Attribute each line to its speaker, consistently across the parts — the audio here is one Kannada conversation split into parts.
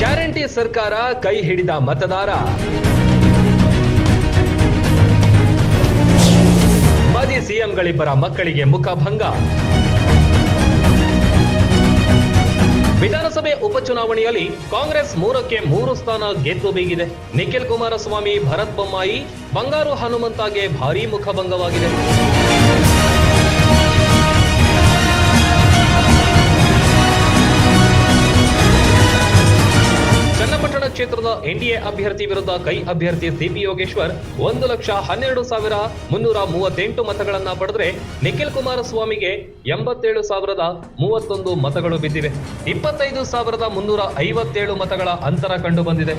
Speaker 1: ಗ್ಯಾರಂಟಿ ಸರ್ಕಾರ ಕೈ ಹಿಡಿದ ಮತದಾರ. ಮಾಜಿ ಸಿಎಂಗಳಿಬ್ಬರ ಮಕ್ಕಳಿಗೆ ಮುಖಭಂಗ ವಿಧಾನಸಭೆ ಉಪಚುನಾವಣೆಯಲ್ಲಿ ಕಾಂಗ್ರೆಸ್ ಮೂರಕ್ಕೆ ಮೂರು ಸ್ಥಾನ ಗೆದ್ದು ಬೀಗಿದೆ. ನಿಖಿಲ್ ಕುಮಾರಸ್ವಾಮಿ, ಭರತ್ ಬೊಮ್ಮಾಯಿ, ಬಂಗಾರು ಹನುಮಂತಗೆ ಭಾರೀ ಮುಖಭಂಗವಾಗಿದೆ. ಕ್ಷೇತ್ರದ ಎನ್ಡಿಎ ಅಭ್ಯರ್ಥಿ ವಿರುದ್ಧ ಕೈ ಅಭ್ಯರ್ಥಿ ಸಿಪಿ ಯೋಗೇಶ್ವರ್ ಒಂದು ಲಕ್ಷ ಹನ್ನೆರಡು ಸಾವಿರ ಮುನ್ನೂರ ಮೂವತ್ತೆಂಟು ಮತಗಳನ್ನ ಪಡೆದ್ರೆ ನಿಖಿಲ್ ಕುಮಾರಸ್ವಾಮಿಗೆ ಎಂಬತ್ತೇಳು ಸಾವಿರದ ಮೂವತ್ತೊಂದು ಮತಗಳು ಬಿದ್ದಿವೆ. ಇಪ್ಪತ್ತೈದು ಸಾವಿರದ ಮುನ್ನೂರ ಐವತ್ತೇಳು ಮತಗಳ ಅಂತರ ಕಂಡು ಬಂದಿದೆ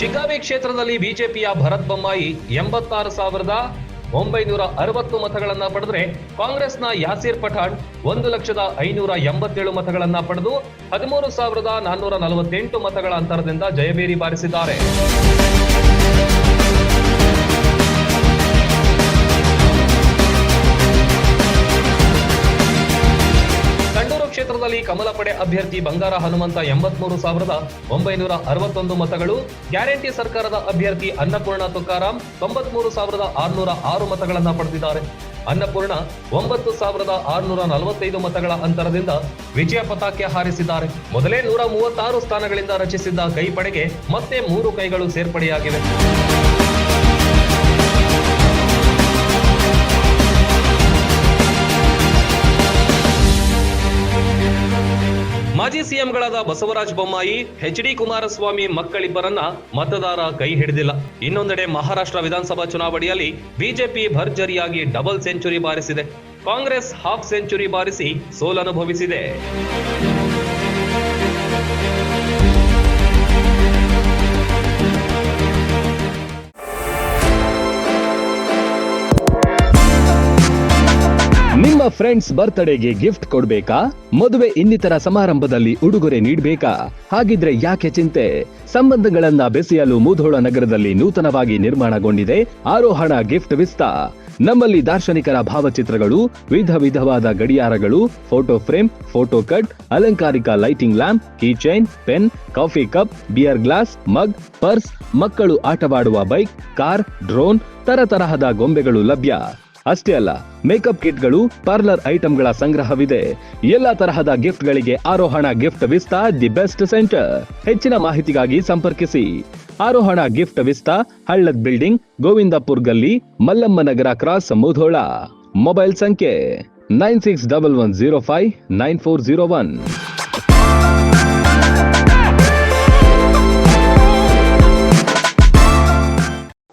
Speaker 1: ಶಿಕಾವಿ ಕ್ಷೇತ್ರದಲ್ಲಿ ಬಿಜೆಪಿಯ ಭರತ್ ಬೊಮ್ಮಾಯಿ ಎಂಬತ್ತಾರು ಸಾವಿರದ ಒಂಬೈನೂರ ಅರವತ್ತು ಮತಗಳನ್ನ ಪಡೆದರೆ ಕಾಂಗ್ರೆಸ್ನ ಯಾಸೀರ್ ಪಠಾಣ್ ಒಂದು ಲಕ್ಷದ ಐನೂರ ಎಂಬತ್ತೇಳು ಮತಗಳನ್ನ ಪಡೆದು ಹದಿಮೂರು ಸಾವಿರದ ನಾನ್ನೂರ ನಲವತ್ತೆಂಟು ಮತಗಳ ಅಂತರದಿಂದ ಜಯಬೇರಿ ಬಾರಿಸಿದ್ದಾರೆ. ಕ್ಷೇತ್ರದಲ್ಲಿ ಕಮಲ ಪಡೆ ಅಭ್ಯರ್ಥಿ ಬಂಗಾರ ಹನುಮಂತ ಎಂಬತ್ಮೂರು ಸಾವಿರದ ಒಂಬೈನೂರ ಅರವತ್ತೊಂದು ಮತಗಳು. ಗ್ಯಾರಂಟಿ ಸರ್ಕಾರದ ಅಭ್ಯರ್ಥಿ ಅನ್ನಪೂರ್ಣ ತುಕಾರಾಂ ತೊಂಬತ್ಮೂರು ಸಾವಿರದ ಆರುನೂರ ಆರು ಮತಗಳನ್ನು ಪಡೆದಿದ್ದಾರೆ. ಅನ್ನಪೂರ್ಣ ಒಂಬತ್ತು ಸಾವಿರದ ಆರುನೂರ ನಲವತ್ತೈದು ಮತಗಳ ಅಂತರದಿಂದ ವಿಜಯ ಪತಾಕೆ ಹಾರಿಸಿದ್ದಾರೆ. ಮೊದಲೇ ನೂರ ಮೂವತ್ತಾರು ಸ್ಥಾನಗಳಿಂದ ರಚಿಸಿದ್ದ ಕೈಪಡೆಗೆ ಮತ್ತೆ ಮೂರು ಕೈಗಳು ಸೇರ್ಪಡೆಯಾಗಿವೆ. ಮಾಜಿ ಸಿಎಂಗಳಾದ ಬಸವರಾಜ ಬೊಮ್ಮಾಯಿ ಎಚ್ ಡಿ ಕುಮಾರಸ್ವಾಮಿ ಮಕ್ಕಳಿಬ್ಬರನ್ನ ಮತದಾರ ಕೈ ಹಿಡಿದಿಲ್ಲ. ಇನ್ನೊಂದೆಡೆ ಮಹಾರಾಷ್ಟ್ರ ವಿಧಾನಸಭಾ ಚುನಾವಣೆಯಲ್ಲಿ ಬಿಜೆಪಿ ಭರ್ಜರಿಯಾಗಿ ಡಬಲ್ ಸೆಂಚುರಿ ಬಾರಿಸಿದೆ. ಕಾಂಗ್ರೆಸ್ ಹಾಫ್ ಸೆಂಚುರಿ ಬಾರಿಸಿ ಸೋಲನುಭವಿಸಿದೆ.
Speaker 2: ನಿಮ್ಮ ಫ್ರೆಂಡ್ಸ್ ಬರ್ತ್ಡೇಗೆ ಗಿಫ್ಟ್ ಕೊಡ್ಬೇಕಾ? ಮದುವೆ ಇನ್ನಿತರ ಸಮಾರಂಭದಲ್ಲಿ ಉಡುಗೊರೆ ನೀಡಬೇಕಾ? ಹಾಗಿದ್ರೆ ಯಾಕೆ ಚಿಂತೆ? ಸಂಬಂಧಗಳನ್ನ ಬೆಸೆಯಲು ಮುಧೋಳ ನಗರದಲ್ಲಿ ನೂತನವಾಗಿ ನಿರ್ಮಾಣಗೊಂಡಿದೆ ಆರೋಹಣ ಗಿಫ್ಟ್ ವಿಸ್ತಾ ನಮ್ಮಲ್ಲಿ ದಾರ್ಶನಿಕರ ಭಾವಚಿತ್ರಗಳು, ವಿಧ ವಿಧವಾದ ಗಡಿಯಾರಗಳು ಫೋಟೋ ಫ್ರೇಮ್ ಫೋಟೋ ಕಟ್ ಅಲಂಕಾರಿಕ lighting lamp key chain pen coffee cup beer glass mug purse ಮಕ್ಕಳು ಆಟವಾಡುವ ಬೈಕ್ ಕಾರ್ ಡ್ರೋನ್ ತರತರಹದ ಗೊಂಬೆಗಳು ಲಭ್ಯ. ಅಷ್ಟೇ ಅಲ್ಲ ಮೇಕಪ್ ಕಿಟ್ಗಳು ಪಾರ್ಲರ್ ಐಟಂಗಳ ಸಂಗ್ರಹವಿದೆ. ಎಲ್ಲಾ ತರಹದ ಗಿಫ್ಟ್ಗಳಿಗೆ Arohana Gift Vista the best centre ಹೆಚ್ಚಿನ ಮಾಹಿತಿಗಾಗಿ ಸಂಪರ್ಕಿಸಿ. Arohana gift Vista Hallad building Govindapur ಗಲ್ಲಿ ಮಲ್ಲಮ್ಮ ನಗರ ಕ್ರಾಸ್ ಮುಧೋಳ. ಮೊಬೈಲ್ ಸಂಖ್ಯೆ nine six double one zero five nine four zero one